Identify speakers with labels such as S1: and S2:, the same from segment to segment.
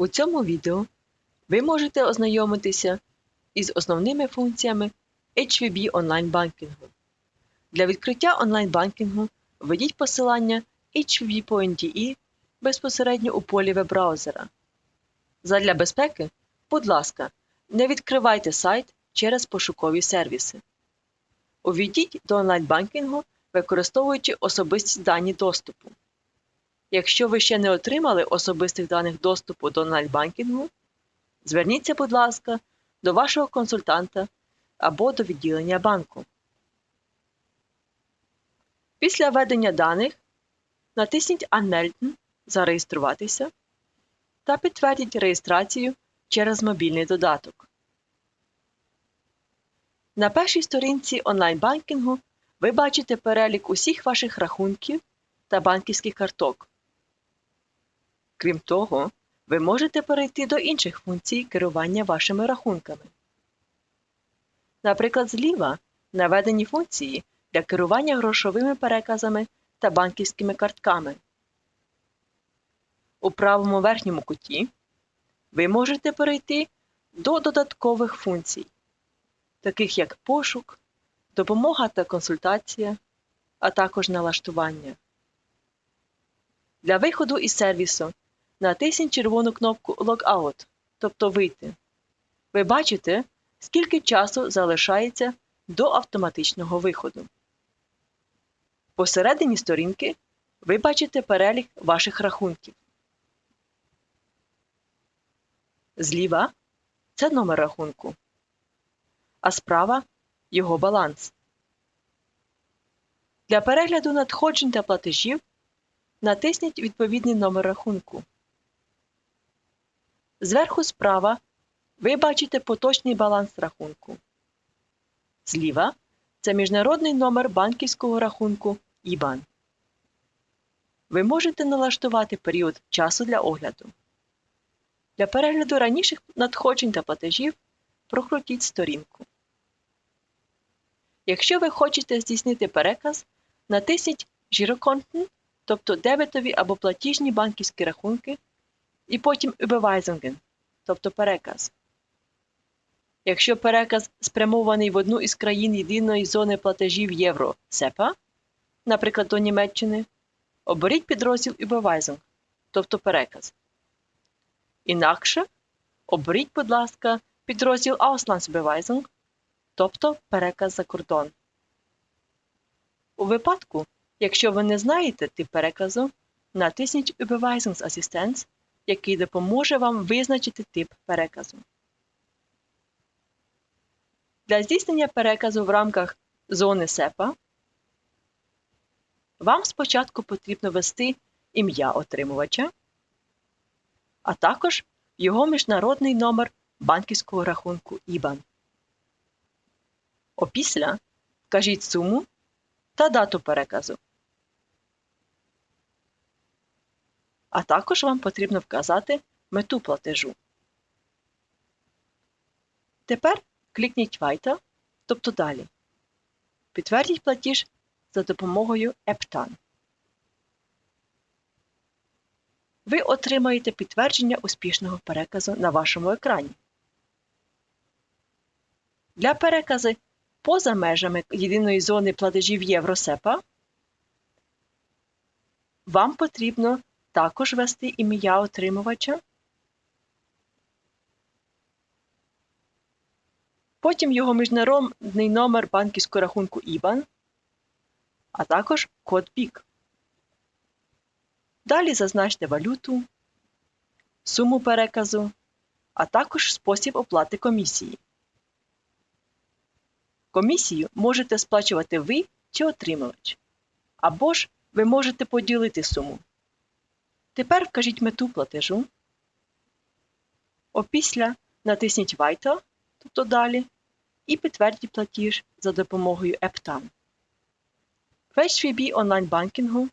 S1: У цьому відео ви можете ознайомитися із основними функціями HVB онлайн-банкінгу. Для відкриття онлайн-банкінгу введіть посилання hvb.de безпосередньо у полі веб-браузера. Задля безпеки, будь ласка, не відкривайте сайт через пошукові сервіси. Увійдіть до онлайн-банкінгу, використовуючи особисті дані доступу. Якщо ви ще не отримали особистих даних доступу до онлайн-банкінгу, зверніться, будь ласка, до вашого консультанта або до відділення банку. Після введення даних натисніть Anmelden Зареєструватися та підтвердіть реєстрацію через мобільний додаток. На першій сторінці онлайн-банкінгу ви бачите перелік усіх ваших рахунків та банківських карток. Крім того, ви можете перейти до інших функцій керування вашими рахунками. Наприклад, зліва наведені функції для керування грошовими переказами та банківськими картками. У правому верхньому куті ви можете перейти до додаткових функцій, таких як пошук, допомога та консультація, а також налаштування. Для виходу із сервісу натисніть червону кнопку Logout, тобто Вийти. Ви бачите, скільки часу залишається до автоматичного виходу. Посередині сторінки ви бачите перелік ваших рахунків. Зліва це номер рахунку, а справа його баланс. Для перегляду надходжень та платежів натисніть відповідний номер рахунку. Зверху справа ви бачите поточний баланс рахунку. Зліва це міжнародний номер банківського рахунку IBAN. Ви можете налаштувати період часу для огляду. Для перегляду раніших надходжень та платежів прокрутіть сторінку. Якщо ви хочете здійснити переказ, натисніть «Girokonten», тобто дебетові або платіжні банківські рахунки, і потім «Überweisungen», тобто переказ. Якщо переказ спрямований в одну із країн єдиної зони платежів євро СЕПА, наприклад, до Німеччини, оберіть підрозділ Überweisung, тобто переказ. Інакше оберіть, будь ласка, підрозділ Auslandsüberweisung, тобто переказ за кордон. У випадку, якщо ви не знаєте тип переказу, натисніть Überweisungsassistenz, який допоможе вам визначити тип переказу. Для здійснення переказу в рамках зони СЕПА вам спочатку потрібно ввести ім'я отримувача, а також його міжнародний номер банківського рахунку IBAN. Опісля вкажіть суму та дату переказу. А також вам потрібно вказати мету платежу. Тепер клікніть Weiter, тобто далі. Підтвердіть платіж за допомогою EPTAN. Ви отримаєте підтвердження успішного переказу на вашому екрані. Для перекази поза межами єдиної зони платежів Євросепа вам потрібно також ввести ім'я отримувача, потім його міжнародний номер банківського рахунку IBAN, а також код BIC. Далі зазначте валюту, суму переказу, а також спосіб оплати комісії. Комісію можете сплачувати ви чи отримувач. Або ж ви можете поділити суму. Тепер вкажіть мету платежу. Опісля натисніть Weiter, тобто далі, і підтвердіть платіж за допомогою EPTAN. В HVB онлайн-банкінгу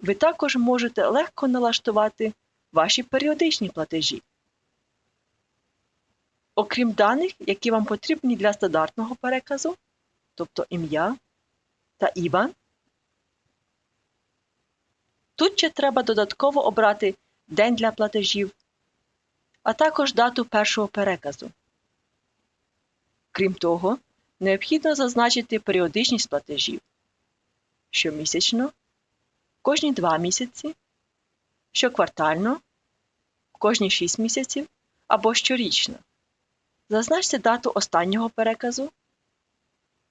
S1: ви також можете легко налаштувати ваші періодичні платежі. Окрім даних, які вам потрібні для стандартного переказу, тобто ім'я та IBAN, тут ще треба додатково обрати день для платежів, а також дату першого переказу. Крім того, необхідно зазначити періодичність платежів щомісячно, кожні 2 місяці, щоквартально, кожні 6 місяців або щорічно. Зазначте дату останнього переказу,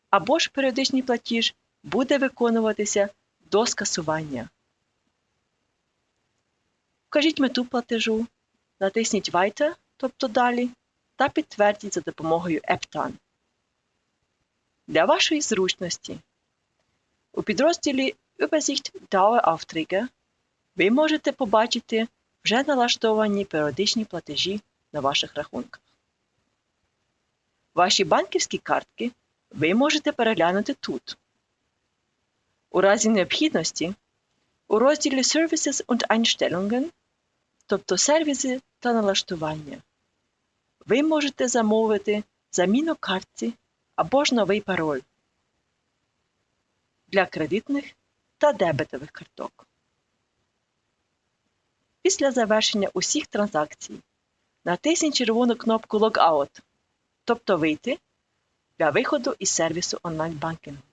S1: або ж періодичний платіж буде виконуватися до скасування. Вкажіть мету платежу, натисніть Weiter, тобто далі, та підтвердіть за допомогою EPTAN. Для вашої зручності у підрозділі Übersicht Daueraufträge ви можете побачити вже налаштовані періодичні платежі на ваших рахунках. Ваші банківські картки ви можете переглянути тут. У разі необхідності у розділі Services und Einstellungen, тобто сервіси та налаштування, ви можете замовити заміну картці або ж новий пароль для кредитних та дебетових карток. Після завершення усіх транзакцій натисніть червону кнопку Logout, тобто вийти для виходу із сервісу онлайн-банкінгу.